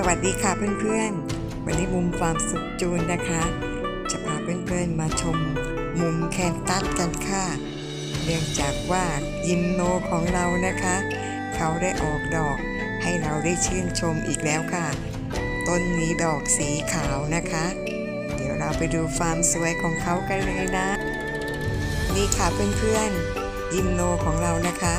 สวัสดีค่ะเพื่อนๆ วันนี้มุมความสุขจูนนะคะ จะพาเพื่อนๆมาชมมุมแคนตัสกันค่ะ เนื่องจากว่ายิมโนของเรานะคะ เขาได้ออกดอกให้เราได้ชื่นชมอีกแล้วค่ะ ต้นนี้ดอกสีขาวนะคะ เดี๋ยวเราไปดูความสวยของเขากันเลยนะ นี่ค่ะเพื่อนๆยิมโนของเรานะคะ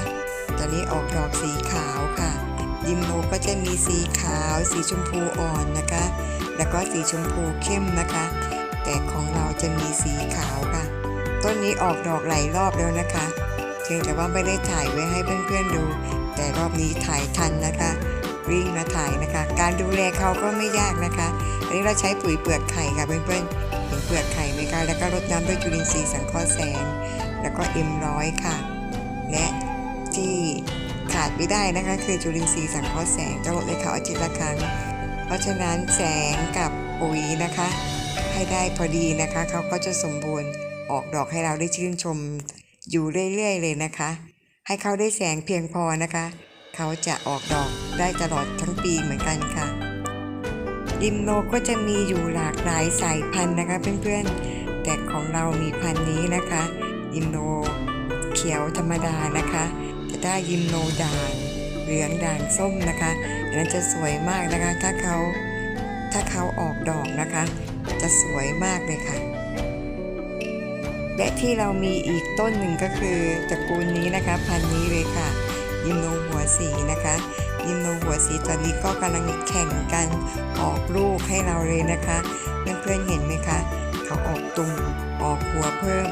ตอนนี้ออกดอกสีขาวค่ะ ยิมโนก็จะมีสีขาว สีชมพูอ่อนนะคะ แล้วก็สีชมพูเข้มนะคะ แต่ของเราจะมีสีขาวค่ะ ต้นนี้ออกดอกหลายรอบแล้วนะคะเพียงแต่ว่าไม่ได้ถ่ายไว้ให้เพื่อนๆดู แต่รอบนี้ถ่ายทันนะคะวิ่งมาถ่ายนะคะ การดูแลเขาก็ไม่ยากนะคะ อันนี้เราใช้ปุ๋ยเปลือกไข่ค่ะเพื่อนๆเห็นเปลือกไข่ไหมคะแล้วก็รดน้ำด้วยจุลินทรีย์สังเคราะห์แสง แล้วก็เอ็มร้อยค่ะ ดไม่ได้นะคะ คือจุลินทรีย์สังเคราะห์แสงจะลดให้เขาอาทิตย์ละครั้ง เพราะฉะนั้นแสงกับปุ๋ยนะคะ ให้ได้พอดีนะคะเขาก็จะสมบูรณ์ออกดอกให้เราได้ชื่นชมอยู่เรื่อยๆ เลยนะคะ ให้เขาได้แสงเพียงพอนะคะ เขาจะออกดอกได้ตลอดทั้งปีเหมือนกันค่ะยิมโนก็จะมีอยู่หลากหลายสายพันธุ์นะคะ เพื่อนๆ แต่ของเรามีพันธุ์นี้นะคะยิมโนเขียวธรรมดานะคะ จะได้ยิมโนด่างเหลืองด่างส้มนะคะอันนั้นจะสวยมากนะคะ ถ้าเขาถ้าเขาออกดอกนะคะ จะสวยมากเลยค่ะ และที่เรามีอีกต้นหนึ่งก็คือตระกูลนี้นะคะ พันธุ์นี้เลยค่ะ ยิมโนหัวสีนะคะยิมโนหัวสีตอนนี้ก็กำลังแข่งกันออกลูกให้เราเลยนะคะเพื่อนๆเห็นไหมคะ เขาออกตุ่มออกหัวเพิ่ม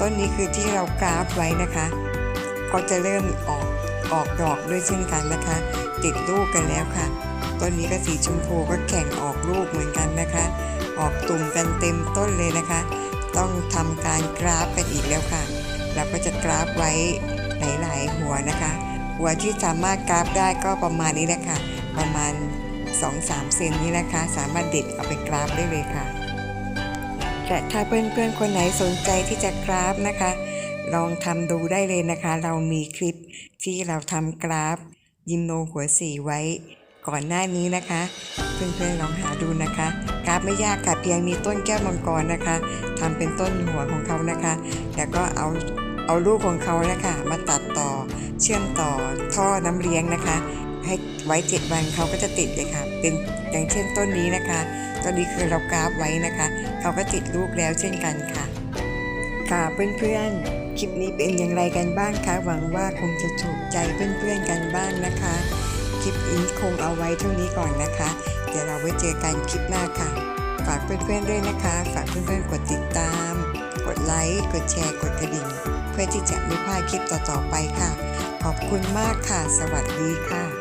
ต้นนี้คือที่เรากราฟไว้นะคะ ก็จะเริ่มออกออกดอกด้วยเช่นกันนะคะ ติดลูกกันแล้วค่ะต้นนี้ก็สีชมพูก็แข่งออกลูกเหมือนกันนะคะ ออกตุ่มกันเต็มต้นเลยนะคะ ต้องทำการกราฟกันอีกแล้วค่ะ เราก็จะกราฟไว้หลายๆหัวนะคะ หัวที่สามารถกราฟได้ก็ประมาณนี้แหละค่ะ ประมาณ 2-3 เซนนี้นะคะ สามารถเด็ดเอาไปกราฟได้เลยค่ะแต่ถ้าเพื่อนๆคนไหนสนใจที่จะกราฟนะคะ ลองทำดูได้เลยนะคะ เรามีคลิปที่เราทำกราฟ ยิมโนหัวสีไว้ก่อนหน้านี้นะคะ เพื่อนๆลองหาดูนะคะ กราฟไม่ยากค่ะเพียงมีต้นแก้วมังกรนะคะทำเป็นต้นหัวของเขานะคะ แล้วก็เอาเอาลูกของเขานะคะมาตัดต่อเชื่อมต่อท่อน้ำเลี้ยงนะคะ ให้ไว้เจ็ดวันเขาก็จะติดเลยค่ะ เป็นอย่างเช่นต้นนี้นะคะ ต้นนี้คือเรากราฟไว้นะคะ เขาก็ติดลูกแล้วเช่นกันค่ะ ค่ะเพื่อนๆ คลิปนี้เป็นอย่างไรกันบ้างคะ หวังว่าคงจะถูกใจเพื่อนๆกันบ้างนะคะ คลิปนี้คงเอาไว้เท่านี้ก่อนนะคะ เดี๋ยวเราไว้เจอกันคลิปหน้าค่ะ ฝากเพื่อนๆด้วยนะคะ ฝากเพื่อนๆกดติดตาม กดไลค์ กดแชร์ กดกระดิ่ง เพื่อที่จะไม่พลาดคลิปต่อๆไปค่ะ ขอบคุณมากค่ะ สวัสดีค่ะ